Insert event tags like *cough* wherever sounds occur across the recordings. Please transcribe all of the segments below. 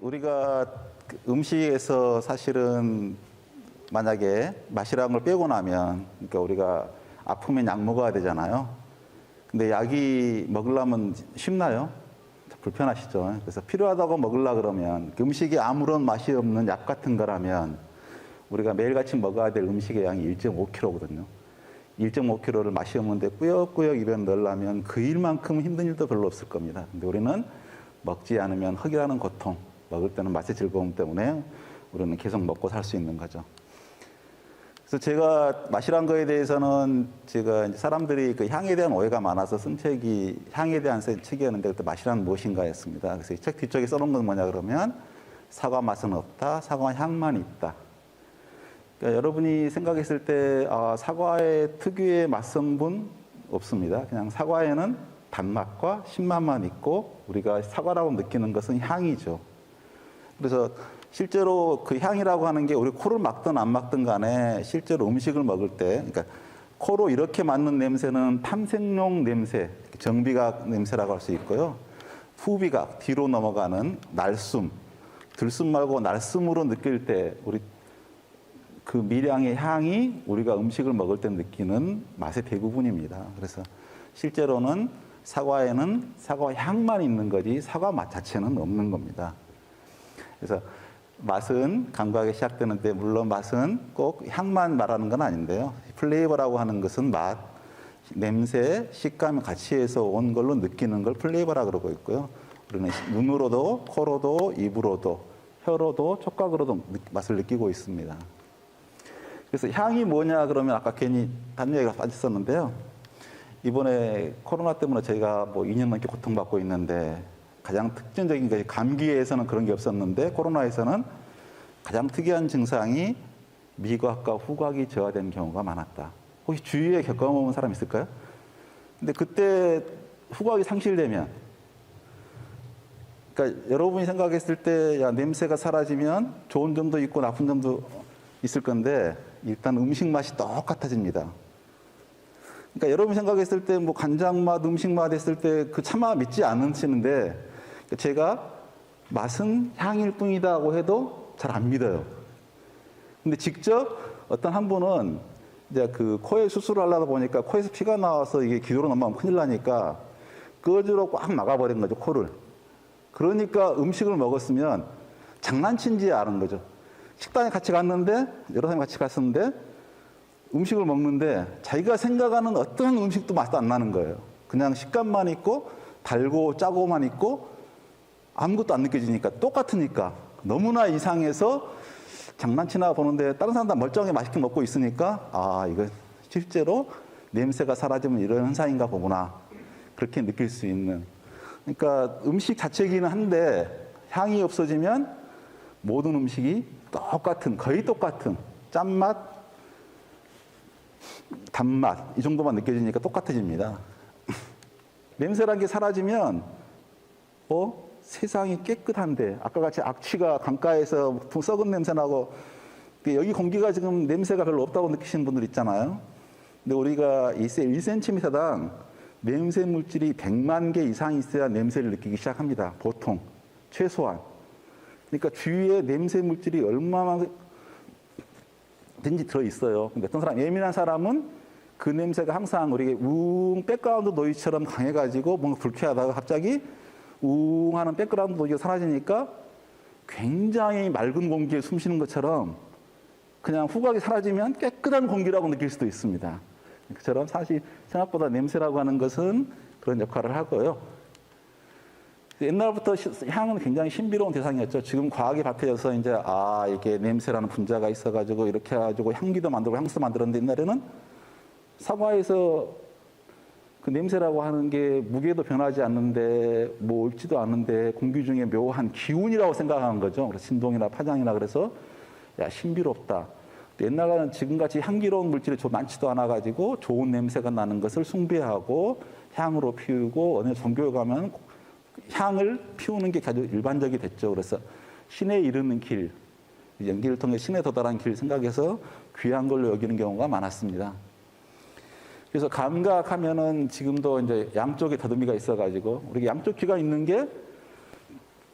우리가 그 음식에서 사실은 만약에 맛이라는 걸 빼고 나면 그러니까 우리가 아프면 약 먹어야 되잖아요. 근데 약이 먹으려면 쉽나요? 불편하시죠. 그래서 필요하다고 먹으려 그러면 그 음식이 아무런 맛이 없는 약 같은 거라면 우리가 매일같이 먹어야 될 음식의 양이 1.5kg거든요. 1.5kg를 맛이 없는데 꾸역꾸역 입에 넣으려면 그 일만큼 힘든 일도 별로 없을 겁니다. 근데 우리는 먹지 않으면 흑이라는 고통, 먹을 때는 맛의 즐거움 때문에 우리는 계속 먹고 살 수 있는 거죠. 그래서 제가 맛이란 거에 대해서는 제가 사람들이 그 향에 대한 오해가 많아서 쓴 책이 향에 대한 쓴 책이었는데 그때 맛이란 무엇인가였습니다. 그래서 이 책 뒤쪽에 써놓은 건 뭐냐 그러면 사과 맛은 없다, 사과 향만 있다. 그러니까 여러분이 생각했을 때 아, 사과의 특유의 맛성분 없습니다. 그냥 사과에는 단맛과 신맛만 있고 우리가 사과라고 느끼는 것은 향이죠. 그래서 실제로 그 향이라고 하는 게 우리 코를 막든 안 막든 간에 실제로 음식을 먹을 때, 그러니까 코로 이렇게 맡는 냄새는 탐색용 냄새, 정비각 냄새라고 할 수 있고요. 후비각, 뒤로 넘어가는 날숨, 들숨 말고 날숨으로 느낄 때 우리 그 미량의 향이 우리가 음식을 먹을 때 느끼는 맛의 대부분입니다. 그래서 실제로는 사과에는 사과 향만 있는 거지 사과 맛 자체는 없는 겁니다. 그래서 맛은 감각에 시작되는데 물론 맛은 꼭 향만 말하는 건 아닌데요. 플레이버라고 하는 것은 맛, 냄새, 식감 같이 해서 온 걸로 느끼는 걸 플레이버라 그러고 있고요. 우리는 눈으로도, 코로도, 입으로도, 혀로도, 촉각으로도 느- 맛을 느끼고 있습니다. 그래서 향이 뭐냐 그러면 아까 괜히 단 얘기가 빠졌었는데요. 이번에 코로나 때문에 저희가 뭐 2년 넘게 고통받고 있는데 가장 특징적인 것이 감기에서는 그런 게 없었는데 코로나에서는 가장 특이한 증상이 미각과 후각이 저하된 경우가 많았다. 혹시 주위에 겪어본 사람 있을까요? 근데 그때 후각이 상실되면 그러니까 여러분이 생각했을 때 야, 냄새가 사라지면 좋은 점도 있고 나쁜 점도 있을 건데 일단 음식 맛이 똑같아집니다. 그러니까 여러분 생각했을 때 뭐 간장 맛, 음식 맛 했을 때 그 차마 믿지 않으시는데 제가 맛은 향일 뿐이다고 해도 잘 안 믿어요. 근데 직접 어떤 한 분은 이제 그 코에 수술을 하려다 보니까 코에서 피가 나와서 이게 기도로 넘어가면 큰일 나니까 끄지로 꽉 막아버린 거죠, 코를. 그러니까 음식을 먹었으면 장난친지 아는 거죠. 식당에 같이 갔는데, 여러 사람이 같이 갔었는데, 음식을 먹는데 자기가 생각하는 어떤 음식도 맛도 안 나는 거예요. 그냥 식감만 있고, 달고 짜고만 있고, 아무것도 안 느껴지니까, 똑같으니까. 너무나 이상해서 장난치나 보는데 다른 사람 다 멀쩡하게 맛있게 먹고 있으니까, 아, 이거 실제로 냄새가 사라지면 이런 현상인가 보구나. 그렇게 느낄 수 있는. 그러니까 음식 자체이기는 한데 향이 없어지면 모든 음식이 똑같은, 거의 똑같은 짠맛, 단맛 이 정도만 느껴지니까 똑같아집니다. *laughs* 냄새란 게 사라지면 어 세상이 깨끗한데 아까 같이 악취가 강가에서 썩은 냄새 나고 근데 여기 공기가 지금 냄새가 별로 없다고 느끼시는 분들 있잖아요. 근데 우리가 1cm당 냄새 물질이 100만 개 이상 있어야 냄새를 느끼기 시작합니다. 보통 최소한. 그러니까 주위에 냄새 물질이 얼마나 든지 들어 있어요. 근데 어떤 사람 예민한 사람은 그 냄새가 항상 우리 웅 백그라운드 노이즈처럼 강해가지고 뭔가 불쾌하다가 갑자기 웅 하는 백그라운드 노이즈가 사라지니까 굉장히 맑은 공기에 숨 쉬는 것처럼 그냥 후각이 사라지면 깨끗한 공기라고 느낄 수도 있습니다. 그처럼 사실 생각보다 냄새라고 하는 것은 그런 역할을 하고요. 옛날부터 시- 향은 굉장히 신비로운 대상이었죠. 지금 과학이 밝혀져서 이제 아 이게 냄새라는 분자가 있어가지고 이렇게 해가지고 향기도 만들고 향수도 만들었는데 옛날에는 사과에서 그 냄새라고 하는 게 무게도 변하지 않는데 뭐 옳지도 않은데 공기 중에 묘한 기운이라고 생각하는 거죠. 그래서 진동이나 파장이나 그래서 야 신비롭다. 옛날에는 지금같이 향기로운 물질이 좀 많지도 않아 가지고 좋은 냄새가 나는 것을 숭배하고 향으로 피우고 어느 종교에 가면 향을 피우는 게 아주 일반적이 됐죠. 그래서 신에 이르는 길, 연기를 통해 신에 도달한 길 생각해서 귀한 걸로 여기는 경우가 많았습니다. 그래서 감각하면은 지금도 이제 양쪽에 더듬이가 있어가지고 우리 양쪽 귀가 있는 게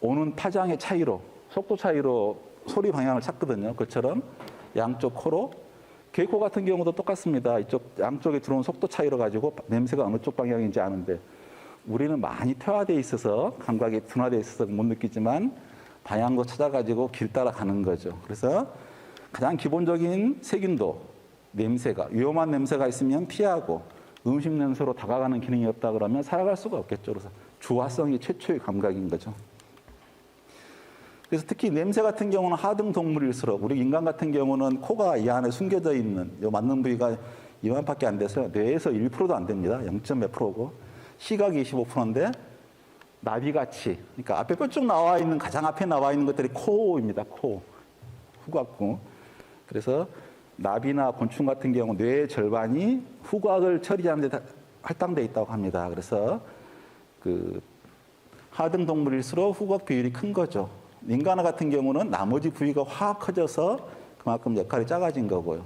오는 파장의 차이로 속도 차이로 소리 방향을 찾거든요. 그처럼 양쪽 코로 개코 같은 경우도 똑같습니다. 이쪽 양쪽에 들어온 속도 차이로 가지고 냄새가 어느 쪽 방향인지 아는데 우리는 많이 퇴화돼 있어서 감각이 둔화돼 있어서 못 느끼지만 방향도 찾아가지고 길 따라 가는 거죠. 그래서 가장 기본적인 세균도 냄새가 위험한 냄새가 있으면 피하고 음식 냄새로 다가가는 기능이 없다 그러면 살아갈 수가 없겠죠. 그래서 주화성이 최초의 감각인 거죠. 그래서 특히 냄새 같은 경우는 하등 동물일수록 우리 인간 같은 경우는 코가 이 안에 숨겨져 있는 요 맞는 부위가 이만밖에 안 돼서 뇌에서 1%도 안 됩니다. 0.몇 프로고 시각이 25%인데 나비같이 그러니까 앞에 뾰쭉 나와 있는 가장 앞에 나와 있는 것들이 코입니다. 코 후각부. 그래서 나비나 곤충 같은 경우 뇌의 절반이 후각을 처리하는 데 할당돼 있다고 합니다. 그래서 그 하등 동물일수록 후각 비율이 큰 거죠. 인간 같은 경우는 나머지 부위가 확 커져서 그만큼 역할이 작아진 거고요.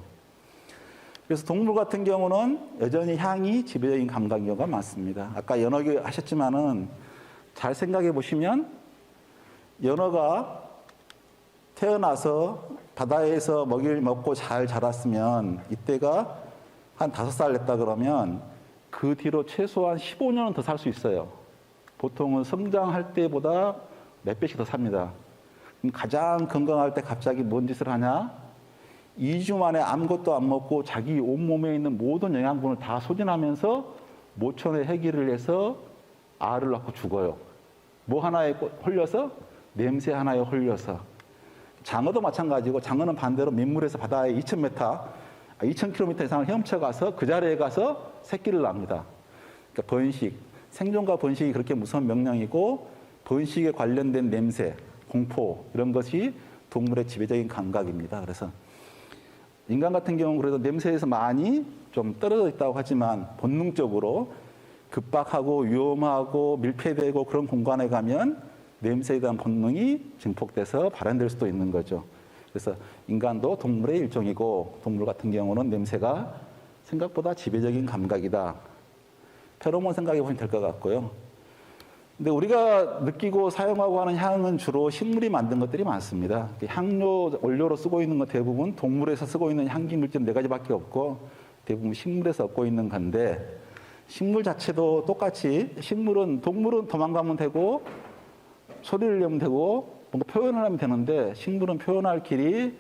그래서 동물 같은 경우는 여전히 향이 지배적인 감각인 경우가 많습니다. 아까 연어기 하셨지만은 잘 생각해 보시면 연어가 태어나서 바다에서 먹이를 먹고 잘 자랐으면 이때가 한 다섯 살 됐다 그러면 그 뒤로 최소한 15년은 더 살 수 있어요. 보통은 성장할 때보다 몇 배씩 더 삽니다. 가장 건강할 때 갑자기 뭔 짓을 하냐? 2주 만에 아무것도 안 먹고 자기 온몸에 있는 모든 영양분을 다 소진하면서 모천에 해기를 해서 알을 낳고 죽어요. 뭐 하나에 홀려서? 냄새 하나에 홀려서. 장어도 마찬가지고 장어는 반대로 민물에서 바다에 2,000m, 2,000km 이상을 헤엄쳐 가서 그 자리에 가서 새끼를 낳습니다. 그러니까 번식, 생존과 번식이 그렇게 무서운 명령이고 번식에 관련된 냄새, 공포 이런 것이 동물의 지배적인 감각입니다. 그래서 인간 같은 경우는 그래도 냄새에서 많이 좀 떨어져 있다고 하지만 본능적으로 급박하고 위험하고 밀폐되고 그런 공간에 가면 냄새에 대한 본능이 증폭돼서 발현될 수도 있는 거죠. 그래서 인간도 동물의 일종이고 동물 같은 경우는 냄새가 생각보다 지배적인 감각이다. 페로몬 생각해 보시면 될 것 같고요. 근데 우리가 느끼고 사용하고 하는 향은 주로 식물이 만든 것들이 많습니다. 향료 원료로 쓰고 있는 것 대부분 동물에서 쓰고 있는 향기 물질 네 가지밖에 없고 대부분 식물에서 얻고 있는 건데 식물 자체도 똑같이 식물은 동물은 도망가면 되고 소리를 내면 되고 뭔가 표현을 하면 되는데 식물은 표현할 길이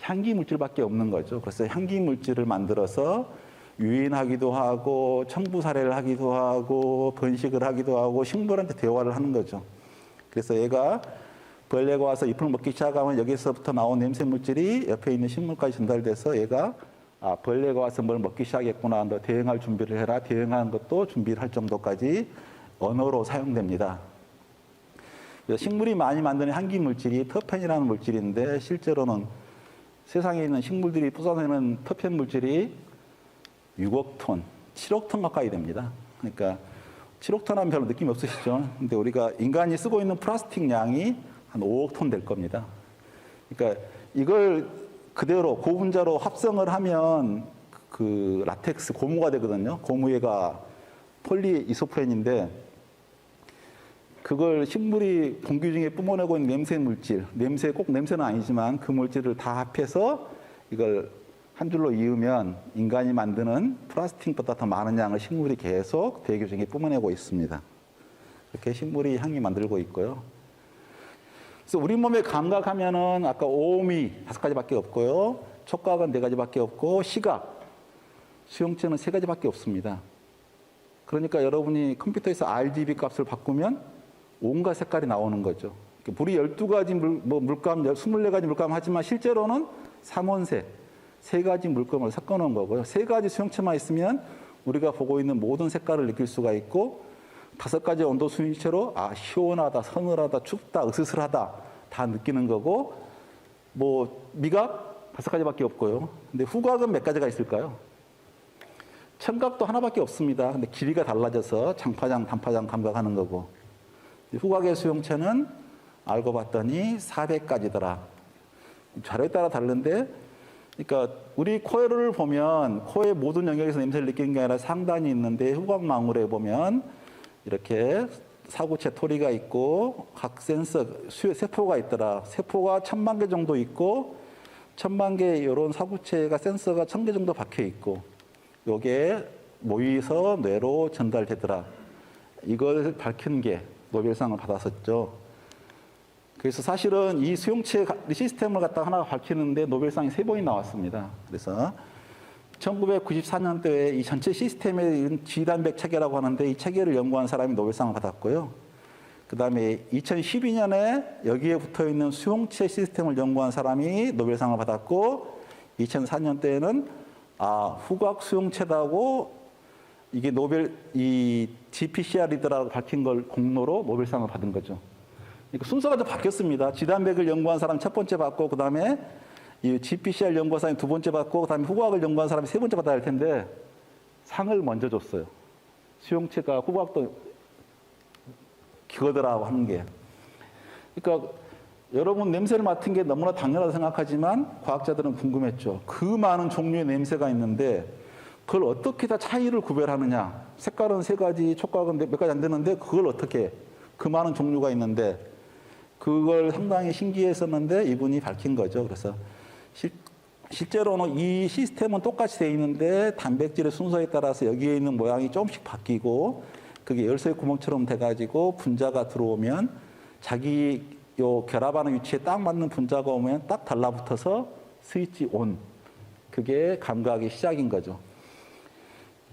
향기 물질밖에 없는 거죠. 그래서 향기 물질을 만들어서 유인하기도 하고 청부 사례를 하기도 하고 번식을 하기도 하고 식물한테 대화를 하는 거죠. 그래서 얘가 벌레가 와서 잎을 먹기 시작하면 여기서부터 나온 냄새 물질이 옆에 있는 식물까지 전달돼서 얘가 아 벌레가 와서 뭘 먹기 시작했구나. 너 대응할 준비를 해라. 대응하는 것도 준비를 할 정도까지 언어로 사용됩니다. 그래서 식물이 많이 만드는 향기 물질이 터펜이라는 물질인데 실제로는 세상에 있는 식물들이 뿜어내는 터펜 물질이 6억 톤, 7억 톤 가까이 됩니다. 그러니까 7억 톤 하면 별로 느낌이 없으시죠? 근데 우리가 인간이 쓰고 있는 플라스틱 양이 한 5억 톤 될 겁니다. 그러니까 이걸 그대로 고분자로 합성을 하면 그 라텍스 고무가 되거든요. 고무얘가 폴리 이소프렌인데 그걸 식물이 공기 중에 뿜어내고 있는 냄새 물질, 냄새 꼭 냄새는 아니지만 그 물질을 다 합해서 이걸 한 줄로 이으면 인간이 만드는 플라스틱보다 더 많은 양을 식물이 계속 대기 중에 뿜어내고 있습니다. 이렇게 식물이 향이 만들고 있고요. 그래서 우리 몸에 감각하면은 아까 오음이 다섯 가지밖에 없고요. 촉각은 네 가지밖에 없고 시각, 수용체는 세 가지밖에 없습니다. 그러니까 여러분이 컴퓨터에서 RGB 값을 바꾸면 온갖 색깔이 나오는 거죠. 물이 12가지 물, 뭐 물감, 24가지 물감 하지만 실제로는 삼원색, 세 가지 물감을 섞어 놓은 거고요. 세 가지 수용체만 있으면 우리가 보고 있는 모든 색깔을 느낄 수가 있고 다섯 가지 온도 수용체로 아 시원하다, 서늘하다, 춥다, 으스스하다 다 느끼는 거고 뭐 미각 다섯 가지밖에 없고요. 근데 후각은 몇 가지가 있을까요? 청각도 하나밖에 없습니다. 근데 길이가 달라져서 장파장, 단파장 감각하는 거고 후각의 수용체는 알고 봤더니 400가지더라. 자료에 따라 다른데 그러니까 우리 코를 보면 코의 모든 영역에서 냄새를 느끼는 게 아니라 상단이 있는데 후각 망울에 보면 이렇게 사구체 토리가 있고 각 센서 수 세포가 있더라. 세포가 천만 개 정도 있고 천만 개 이런 사구체가 센서가 천 개 정도 박혀 있고 요게 모여서 뇌로 전달되더라. 이걸 밝힌 게 노벨상을 받았었죠. 그래서 사실은 이 수용체 가- 시스템을 갖다 하나 밝히는데 노벨상이 세 번이 나왔습니다. 그래서 1994년도에 이 전체 시스템의 지단백 체계라고 하는데 이 체계를 연구한 사람이 노벨상을 받았고요. 그 다음에 2012년에 여기에 붙어 있는 수용체 시스템을 연구한 사람이 노벨상을 받았고 2004년도에는 아, 후각 수용체다고 이게 노벨 이 GPCR이더라고 밝힌 걸 공로로 노벨상을 받은 거죠. 그러니까 순서가 좀 바뀌었습니다. 지단백을 연구한 사람 첫 번째 받고 그 다음에 이 GPCR 연구한 사람이 두 번째 받고 그다음에 후각을 연구한 사람이 세 번째 받아야 할 텐데 상을 먼저 줬어요. 수용체가 후각도 기거더라고 하는 게. 그러니까 여러분 냄새를 맡은 게 너무나 당연하다 생각하지만 과학자들은 궁금했죠. 그 많은 종류의 냄새가 있는데 그걸 어떻게 다 차이를 구별하느냐. 색깔은 세 가지, 촉각은 몇 가지 안 되는데 그걸 어떻게 그 많은 종류가 있는데 그걸 상당히 신기했었는데 이분이 밝힌 거죠. 그래서 실, 실제로는 이 시스템은 똑같이 돼 있는데 단백질의 순서에 따라서 여기에 있는 모양이 조금씩 바뀌고 그게 열쇠 구멍처럼 돼가지고 분자가 들어오면 자기 요 결합하는 위치에 딱 맞는 분자가 오면 딱 달라붙어서 스위치 온 그게 감각의 시작인 거죠.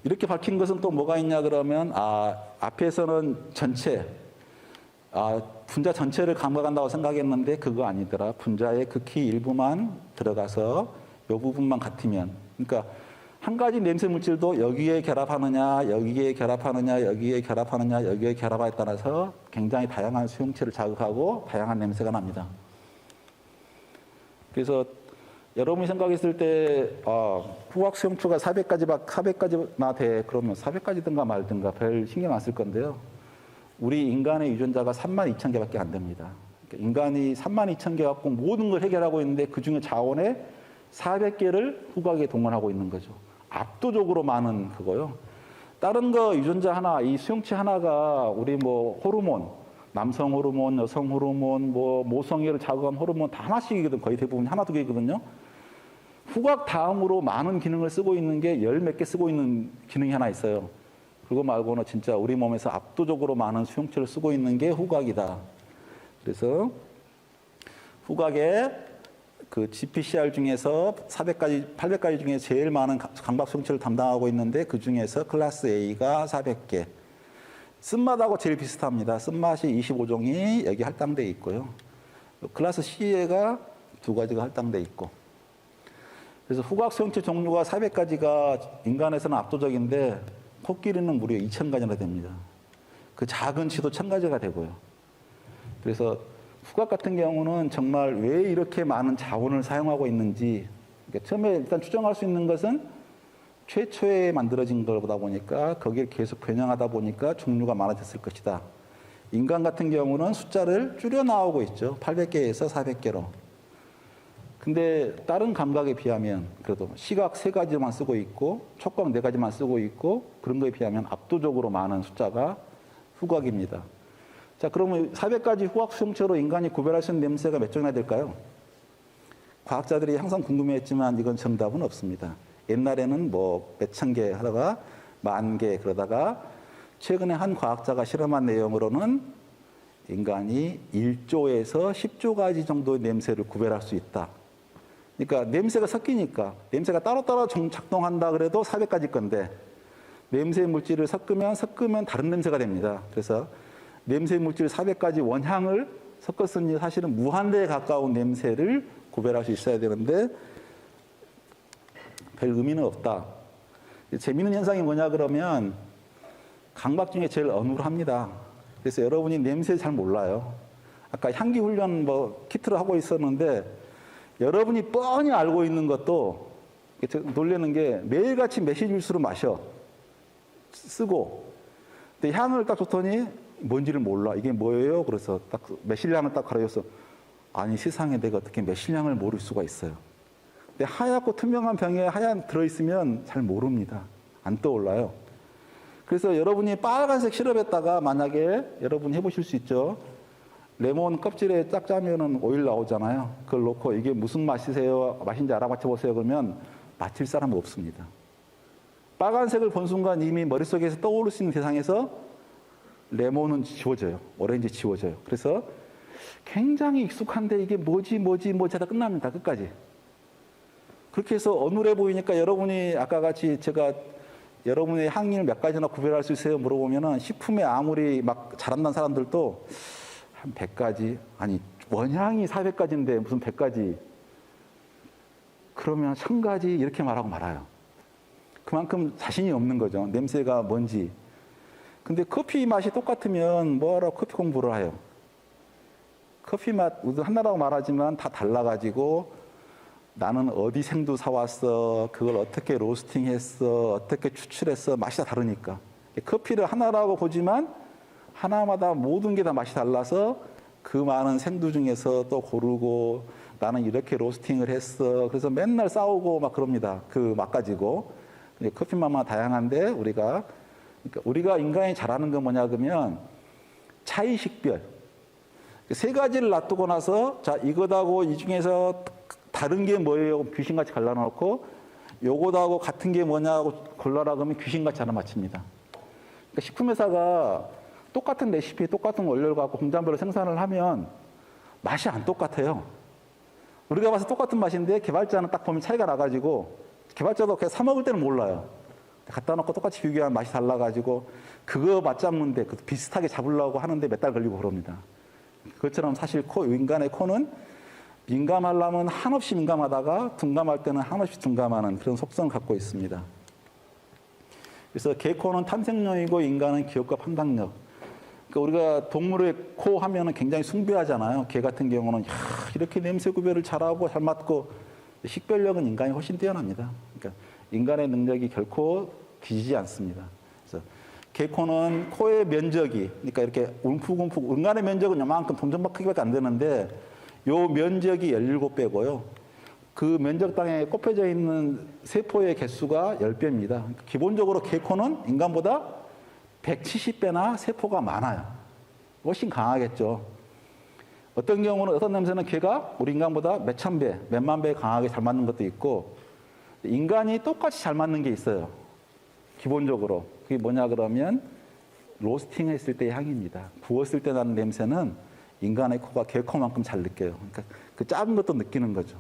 이렇게 밝힌 것은 또 뭐가 있냐 그러면 아 앞에서는 전체 아 분자 전체를 감각한다고 생각했는데 그거 아니더라 분자의 극히 일부만 들어가서 요 부분만 같으면 그러니까 한 가지 냄새 물질도 여기에 결합하느냐 여기에 결합하느냐 여기에 결합하느냐 여기에 결합에 따라서 굉장히 다양한 수용체를 자극하고 다양한 냄새가 납니다. 그래서 여러분이 생각했을 때 아, 후각 수용초가 400가지 400가지나 돼 그러면 400가지든가 말든가 별 신경 안 쓸 건데요. 우리 인간의 유전자가 3만 2천 개밖에 안 됩니다. 그러니까 인간이 3만 2천 개 갖고 모든 걸 해결하고 있는데 그 중에 자원의 400개를 후각에 동원하고 있는 거죠. 압도적으로 많은 그거요. 다른 거 유전자 하나, 이 수용체 하나가 우리 뭐 호르몬, 남성 호르몬, 여성 호르몬, 뭐 모성애를 자극한 호르몬 다 하나씩이거든. 거의 대부분 하나 두 개거든요. 후각 다음으로 많은 기능을 쓰고 있는 게 열 몇 개 쓰고 있는 기능이 하나 있어요. 그거 말고는 진짜 우리 몸에서 압도적으로 많은 수용체를 쓰고 있는 게 후각이다. 그래서 후각에 그 GPCR 중에서 400가지, 800가지 중에 제일 많은 가- 강박 수용체를 담당하고 있는데 그 중에서 클래스 A가 400개. 쓴맛하고 제일 비슷합니다. 쓴맛이 25종이 여기 할당돼 있고요. 클래스 C가 두 가지가 할당돼 있고. 그래서 후각 수용체 종류가 400가지가 인간에서는 압도적인데 코끼리는 무려 2,000가지나 됩니다. 그 작은 치도 1,000가지가 되고요. 그래서 후각 같은 경우는 정말 왜 이렇게 많은 자원을 사용하고 있는지 그러니까 처음에 일단 추정할 수 있는 것은 최초에 만들어진 거보다 보니까 거기에 계속 변형하다 보니까 종류가 많아졌을 것이다. 인간 같은 경우는 숫자를 줄여 나오고 있죠. 800개에서 400개로. 근데 다른 감각에 비하면 그래도 시각 세 가지만 쓰고 있고 촉각 네 가지만 쓰고 있고 그런 거에 비하면 압도적으로 많은 숫자가 후각입니다. 자, 그러면 400가지 후각 수용체로 인간이 구별할 수 있는 냄새가 몇 종이나 될까요? 과학자들이 항상 궁금해했지만 이건 정답은 없습니다. 옛날에는 뭐 몇천 개 하다가 만 개 그러다가 최근에 한 과학자가 실험한 내용으로는 인간이 1조에서 10조 가지 정도의 냄새를 구별할 수 있다. 그러니까 냄새가 섞이니까 냄새가 따로따로 정- 작동한다 그래도 400가지 건데 냄새 물질을 섞으면 섞으면 다른 냄새가 됩니다. 그래서 냄새 물질 400가지 원향을 섞었으니 사실은 무한대에 가까운 냄새를 구별할 수 있어야 되는데 별 의미는 없다. 재미있는 현상이 뭐냐 그러면 강박 중에 제일 어눌합니다. 그래서 여러분이 냄새 잘 몰라요. 아까 향기 훈련 뭐 키트를 하고 있었는데 여러분이 뻔히 알고 있는 것도 놀라는 게 매일같이 메시지주스로 마셔 쓰고 근데 향을 딱 줬더니 뭔지를 몰라 이게 뭐예요? 그래서 딱 매실향을 딱 가려줘서 아니 세상에 내가 어떻게 매실향을 모를 수가 있어요. 근데 하얗고 투명한 병에 하얀 들어있으면 잘 모릅니다. 안 떠올라요. 그래서 여러분이 빨간색 시럽에다가 만약에 여러분이 해보실 수 있죠. 레몬 껍질에 딱 짜면은 오일 나오잖아요. 그걸 놓고 이게 무슨 맛이세요? 맛인지 알아맞혀 보세요. 그러면 맞힐 사람은 없습니다. 빨간색을 본 순간 이미 머릿속에서 떠오를 수 있는 대상에서 레몬은 지워져요. 오렌지 지워져요. 그래서 굉장히 익숙한데 이게 뭐지 뭐지 뭐지 하다 끝납니다. 끝까지. 그렇게 해서 어눌해 보이니까 여러분이 아까 같이 제가 여러분의 향을 몇 가지나 구별할 수 있어요? 물어보면은 식품에 아무리 막 잘한다는 사람들도 한 100가지 아니 원향이 400가지인데 무슨 100가지 그러면 1000가지 이렇게 말하고 말아요. 그만큼 자신이 없는 거죠. 냄새가 뭔지. 근데 커피 맛이 똑같으면 뭐하러 커피 공부를 해요? 커피 맛 하나라고 말하지만 다 달라가지고 나는 어디 생두 사왔어, 그걸 어떻게 로스팅했어, 어떻게 추출했어, 맛이 다 다르니까. 커피를 하나라고 보지만 하나마다 모든 게 다 맛이 달라서 그 많은 생두 중에서 또 고르고 나는 이렇게 로스팅을 했어. 그래서 맨날 싸우고 막 그럽니다. 그 맛 가지고. 근데 커피 맛만 다양한데 우리가 그러니까 우리가 인간이 잘하는 건 뭐냐 그러면 차이 식별. 세 가지를 놔두고 나서 자 이거다고 이 중에서 다른 게 뭐예요? 귀신같이 갈라놓고 요거다고 같은 게 뭐냐고 골라라 그러면 귀신같이 하나 맞춥니다. 그러니까 식품회사가 똑같은 레시피, 똑같은 원료를 갖고 공장별로 생산을 하면 맛이 안 똑같아요. 우리가 봐서 똑같은 맛인데 개발자는 딱 보면 차이가 나가지고 개발자도 그냥 사 먹을 때는 몰라요. 갖다 놓고 똑같이 비교하면 맛이 달라가지고 그거 맞잡는데 그 비슷하게 잡으려고 하는데 몇 달 걸리고 그럽니다. 그것처럼 사실 코, 인간의 코는 민감하려면 한없이 민감하다가 둔감할 때는 한없이 둔감하는 그런 속성을 갖고 있습니다. 그래서 개코는 탐색력이고 인간은 기억과 판단력. 그러니까 우리가 동물의 코 하면은 굉장히 숭배하잖아요. 개 같은 경우는 야, 이렇게 냄새 구별을 잘하고 잘 맡고 식별력은 인간이 훨씬 뛰어납니다. 그러니까 인간의 능력이 결코 뒤지지 않습니다. 그래서 개코는 코의 면적이 그러니까 이렇게 움푹움푹 인간의 면적은 요만큼 동전박 크기밖에 안 되는데 요 면적이 17배고요. 그 면적 땅에 꼽혀져 있는 세포의 개수가 10배입니다. 그러니까 기본적으로 개코는 인간보다 170배나 세포가 많아요. 훨씬 강하겠죠. 어떤 경우는 어떤 냄새는 개가 우리 인간보다 몇천 배, 몇만 배 강하게 잘 맞는 것도 있고 인간이 똑같이 잘 맞는 게 있어요. 기본적으로. 그게 뭐냐 그러면 로스팅 했을 때의 향입니다. 구웠을 때 나는 냄새는 인간의 코가 개 코만큼 잘 느껴요. 그러니까 그 작은 것도 느끼는 거죠.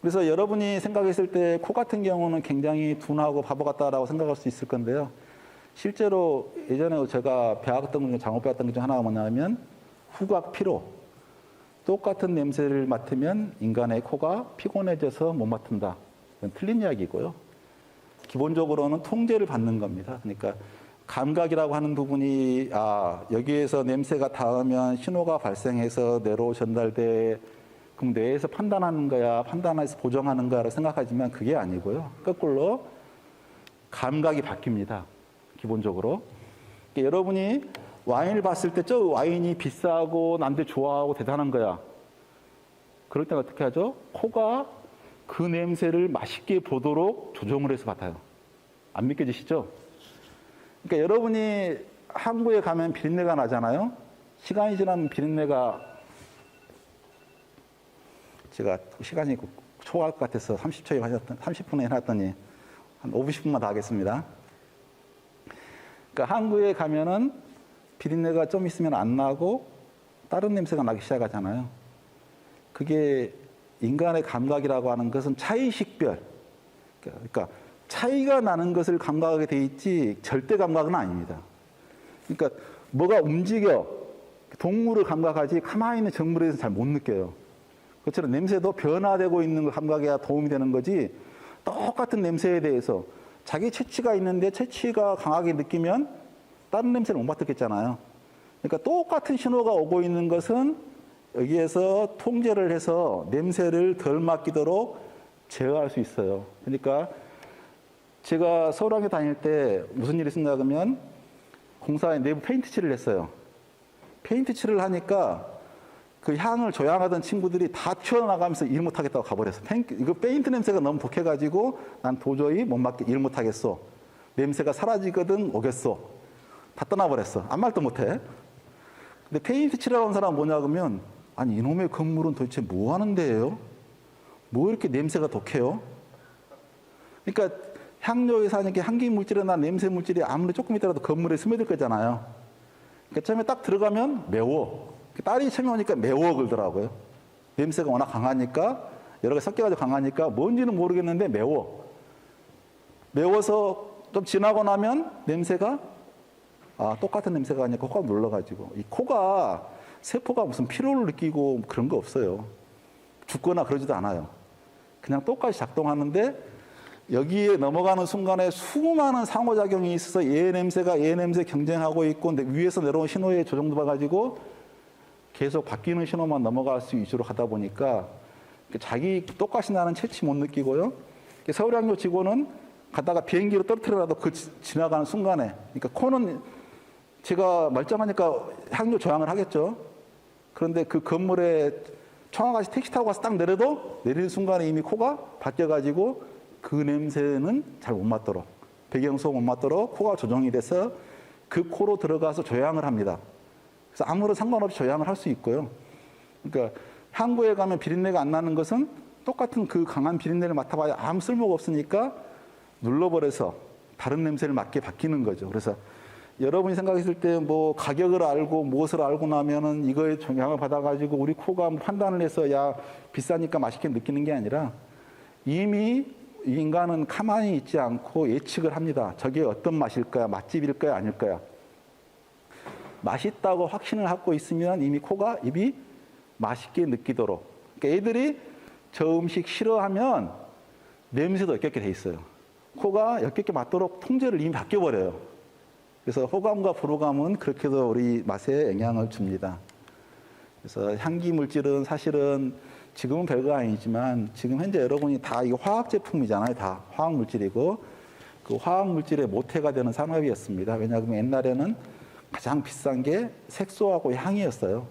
그래서 여러분이 생각했을 때 코 같은 경우는 굉장히 둔하고 바보 같다라고 생각할 수 있을 건데요. 실제로 예전에 제가 배웠던 것 중에 잘못 배웠던 것 중 하나가 뭐냐면 후각 피로. 똑같은 냄새를 맡으면 인간의 코가 피곤해져서 못 맡는다. 틀린 이야기고요. 기본적으로는 통제를 받는 겁니다. 그러니까 감각이라고 하는 부분이 아 여기에서 냄새가 닿으면 신호가 발생해서 뇌로 전달돼 그럼 뇌에서 판단하는 거야 판단해서 보정하는 거야라고 생각하지만 그게 아니고요. 거꾸로 감각이 바뀝니다 기본적으로. 그러니까 여러분이 와인을 봤을 때 저 와인이 비싸고 남들 좋아하고 대단한 거야. 그럴 때 어떻게 하죠? 코가 그 냄새를 맛있게 보도록 조정을 해서 맡아요. 안 믿겨지시죠? 그러니까 여러분이 항구에 가면 비린내가 나잖아요. 시간이 지나면 비린내가 제가 시간이 초과할 것 같아서 30초에 하셨던 30분에 해놨더니 한 5, 10분만 더 하겠습니다. 그러니까 항구에 가면은 비린내가 좀 있으면 안 나고 다른 냄새가 나기 시작하잖아요. 그게 인간의 감각이라고 하는 것은 차이식별. 그러니까 차이가 나는 것을 감각하게 돼 있지 절대 감각은 아닙니다. 그러니까 뭐가 움직여 동물을 감각하지 가만히 있는 정물에서 잘 못 느껴요. 그처럼 냄새도 변화되고 있는 걸 감각해야 도움이 되는 거지 똑같은 냄새에 대해서 자기 체취가 있는데 체취가 강하게 느끼면 다른 냄새를 못 맡았겠잖아요. 그러니까 똑같은 신호가 오고 있는 것은 여기에서 통제를 해서 냄새를 덜 맡기도록 제어할 수 있어요. 그러니까 제가 서울학교 다닐 때 무슨 일이 있었냐 그러면 공사에 내부 페인트 칠을 했어요. 페인트 칠을 하니까 그 향을 조향하던 친구들이 다 튀어나가면서 일 못하겠다고 가버렸어. 페인트, 이거 페인트 냄새가 너무 독해가지고 난 도저히 못 맡게 일 못하겠어. 냄새가 사라지거든 오겠소. 다 떠나버렸어. 아무 말도 못해. 근데 페인트 칠하는 사람 뭐냐 그러면 아니 이놈의 건물은 도대체 뭐 하는 데예요? 뭐 이렇게 냄새가 독해요? 그러니까 향료에서 하는 게 향기 물질이나 냄새 물질이 아무리 조금 있더라도 건물에 스며들 거잖아요. 그러니까 처음에 딱 들어가면 매워. 딸이 처음에 오니까 매워 그러더라고요. 냄새가 워낙 강하니까 여러 개 섞여가지고 강하니까 뭔지는 모르겠는데 매워. 매워서 좀 지나고 나면 냄새가 아 똑같은 냄새가 아니라 코가 눌러가지고 이 코가 세포가 무슨 피로를 느끼고 그런 거 없어요. 죽거나 그러지도 않아요. 그냥 똑같이 작동하는데 여기에 넘어가는 순간에 수많은 상호작용이 있어서 얘 냄새가 얘 냄새 경쟁하고 있고 위에서 내려온 신호에 조정도 봐가지고 계속 바뀌는 신호만 넘어갈 수 위주로 가다 보니까 자기 똑같이 나는 채취 못 느끼고요. 서울향료 직원은 가다가 비행기로 떨어뜨려라도 그 지- 지나가는 순간에 그러니까 코는 제가 멀쩡하니까 향료 저항을 하겠죠. 그런데 그 건물에 청아같이 택시 타고 가서 딱 내려도 내리는 순간에 이미 코가 바뀌어가지고 그 냄새는 잘 못 맡도록 배경소 못 맡도록 코가 조정이 돼서 그 코로 들어가서 조향을 합니다. 그래서 아무런 상관없이 조향을 할 수 있고요. 그러니까 항구에 가면 비린내가 안 나는 것은 똑같은 그 강한 비린내를 맡아봐야 아무 쓸모가 없으니까 눌러버려서 다른 냄새를 맡게 바뀌는 거죠. 그래서 여러분이 생각했을 때 뭐 가격을 알고 무엇을 알고 나면은 이거에 영향을 받아가지고 우리 코가 뭐 판단을 해서 야 비싸니까 맛있게 느끼는 게 아니라 이미 인간은 가만히 있지 않고 예측을 합니다. 저게 어떤 맛일까요? 맛집일까요? 아닐까요? 맛있다고 확신을 갖고 있으면 이미 코가 입이 맛있게 느끼도록. 그러니까 애들이 저 음식 싫어하면 냄새도 역겹게 돼 있어요. 코가 역겹게 맡도록 통제를 이미 바뀌어버려요. 그래서 호감과 불호감은 그렇게도 우리 맛에 영향을 줍니다. 그래서 향기 물질은 사실은 지금은 별거 아니지만 지금 현재 여러분이 다 이거 화학 제품이잖아요. 다 화학 물질이고 그 화학 물질의 모태가 되는 산업이었습니다. 왜냐하면 옛날에는 가장 비싼 게 색소하고 향이었어요.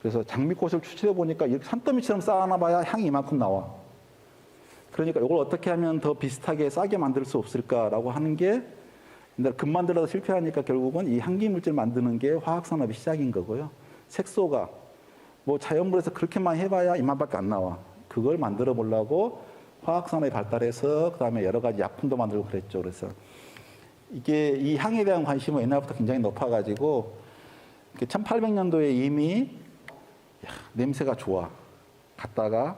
그래서 장미꽃을 추출해 보니까 이렇게 산더미처럼 쌓아놔봐야 향이 이만큼 나와. 그러니까 이걸 어떻게 하면 더 비슷하게 싸게 만들 수 없을까라고 하는 게 근데 금 만들어서 실패하니까 결국은 이 향기 물질 만드는 게 화학 산업이 시작인 거고요. 색소가 뭐 자연물에서 그렇게만 해봐야 이만밖에 안 나와. 그걸 만들어 보려고 화학 산업이 발달해서 그다음에 여러 가지 약품도 만들고 그랬죠. 그래서 이게 이 향에 대한 관심은 옛날부터 굉장히 높아가지고 1800년도에 이미 야, 냄새가 좋아. 갔다가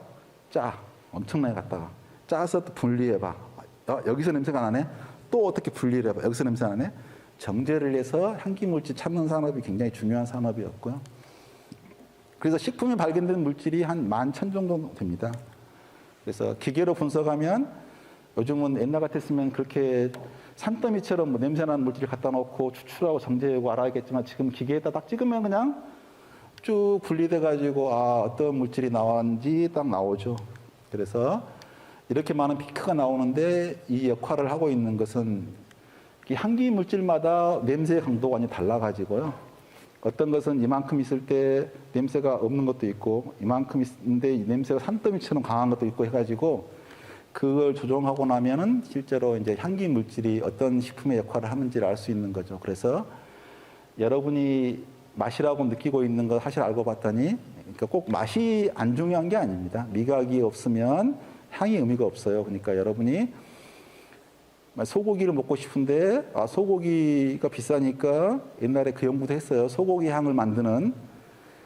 짜. 엄청나게 갔다가 짜서 또 분리해봐. 어, 여기서 냄새가 나네. 또 어떻게 분리를 해봐. 여기서 냄새 나네. 정제를 해서 향기 물질 찾는 산업이 굉장히 중요한 산업이었고요. 그래서 식품에 발견된 물질이 한 만 천 정도 됩니다. 그래서 기계로 분석하면 요즘은 옛날 같았으면 그렇게 산더미처럼 뭐 냄새나는 물질 갖다 놓고 추출하고 정제하고 알아야겠지만 지금 기계에다 딱 찍으면 그냥 쭉 분리돼 가지고 아 어떤 물질이 나왔는지 딱 나오죠. 그래서 이렇게 많은 피크가 나오는데 이 역할을 하고 있는 것은 이 향기 물질마다 냄새 강도가 완전히 달라 가지고요. 어떤 것은 이만큼 있을 때 냄새가 없는 것도 있고 이만큼 있는데 이 냄새가 산더미처럼 강한 것도 있고 해가지고 그걸 조정하고 나면은 실제로 이제 향기 물질이 어떤 식품의 역할을 하는지를 알 수 있는 거죠. 그래서 여러분이 맛이라고 느끼고 있는 거 사실 알고 봤더니 그러니까 꼭 맛이 안 중요한 게 아닙니다. 미각이 없으면 향이 의미가 없어요. 그러니까 여러분이 소고기를 먹고 싶은데 아 소고기가 비싸니까 옛날에 그 연구도 했어요. 소고기 향을 만드는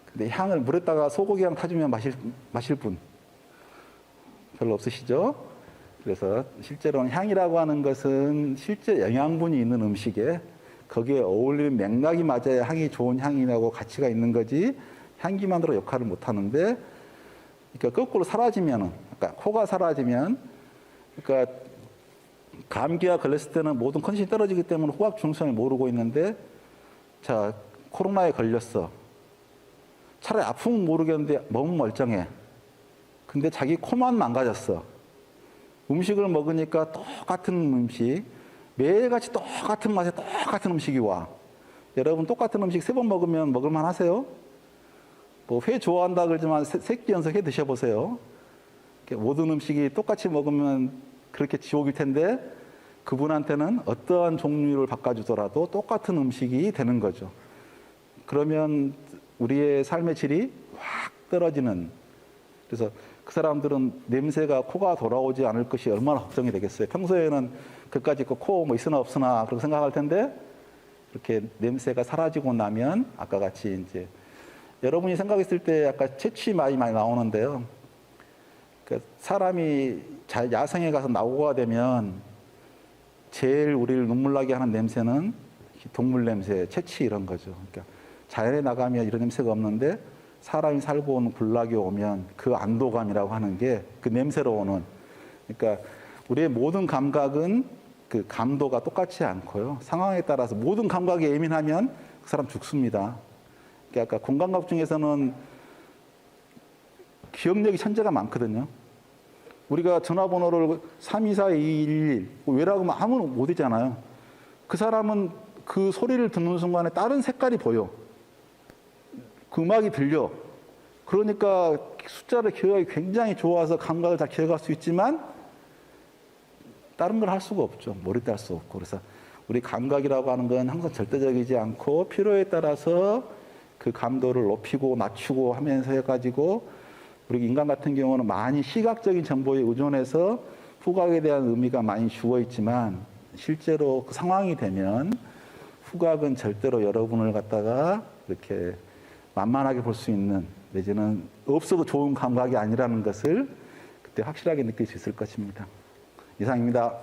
근데 향을 물에다가 소고기 향 타주면 마실 마실 분 별로 없으시죠? 그래서 실제로는 향이라고 하는 것은 실제 영양분이 있는 음식에 거기에 어울리는 맥락이 맞아야 향이 좋은 향이라고 가치가 있는 거지 향기만으로 역할을 못 하는데 그러니까 거꾸로 사라지면은 그러니까 코가 사라지면 그러니까 감기가 걸렸을 때는 모든 컨디션이 떨어지기 때문에 호흡 중성을 모르고 있는데 자 코로나에 걸렸어. 차라리 아픔은 모르겠는데 몸은 멀쩡해. 근데 자기 코만 망가졌어. 음식을 먹으니까 똑같은 음식 매일같이 똑같은 맛에 똑같은 음식이 와. 여러분 똑같은 음식 세 번 먹으면 먹을만 하세요? 뭐 회 좋아한다 그러지만 세- 세끼 연속 해 드셔보세요. 모든 음식이 똑같이 먹으면 그렇게 지옥일 텐데 그분한테는 어떠한 종류를 바꿔주더라도 똑같은 음식이 되는 거죠. 그러면 우리의 삶의 질이 확 떨어지는 그래서 그 사람들은 냄새가 코가 돌아오지 않을 것이 얼마나 걱정이 되겠어요. 평소에는 그까짓 코뭐 있으나 없으나 그렇게 생각할 텐데 이렇게 냄새가 사라지고 나면 아까 같이 이제 여러분이 생각했을 때 아까 채취 많이 많이 나오는데요. 그 사람이 자- 야생에 가서 나오가 되면 제일 우리를 눈물 나게 하는 냄새는 동물 냄새, 채취 이런 거죠. 그러니까 자연에 나가면 이런 냄새가 없는데 사람이 살고 오는 군락이 오면 그 안도감이라고 하는 게 그 냄새로 오는 그러니까 우리의 모든 감각은 그 감도가 똑같지 않고요. 상황에 따라서 모든 감각이 예민하면 그 사람 죽습니다. 그러니까 공감각 중에서는 기억력이 천재가 많거든요. 우리가 전화번호를 324-211 외라고 하면 아무나 못 있잖아요. 그 사람은 그 소리를 듣는 순간에 다른 색깔이 보여. 그 음악이 들려. 그러니까 숫자를 기억하기 굉장히 좋아서 감각을 다 기억할 수 있지만 다른 걸 할 수가 없죠. 머리도 할수 없고. 그래서 우리 감각이라고 하는 건 항상 절대적이지 않고 필요에 따라서 그 감도를 높이고 낮추고 하면서 해가지고 우리 인간 같은 경우는 많이 시각적인 정보에 의존해서 후각에 대한 의미가 많이 죽어 있지만 실제로 그 상황이 되면 후각은 절대로 여러분을 갖다가 이렇게 만만하게 볼 수 있는 내지는 없어도 좋은 감각이 아니라는 것을 그때 확실하게 느낄 수 있을 것입니다. 이상입니다.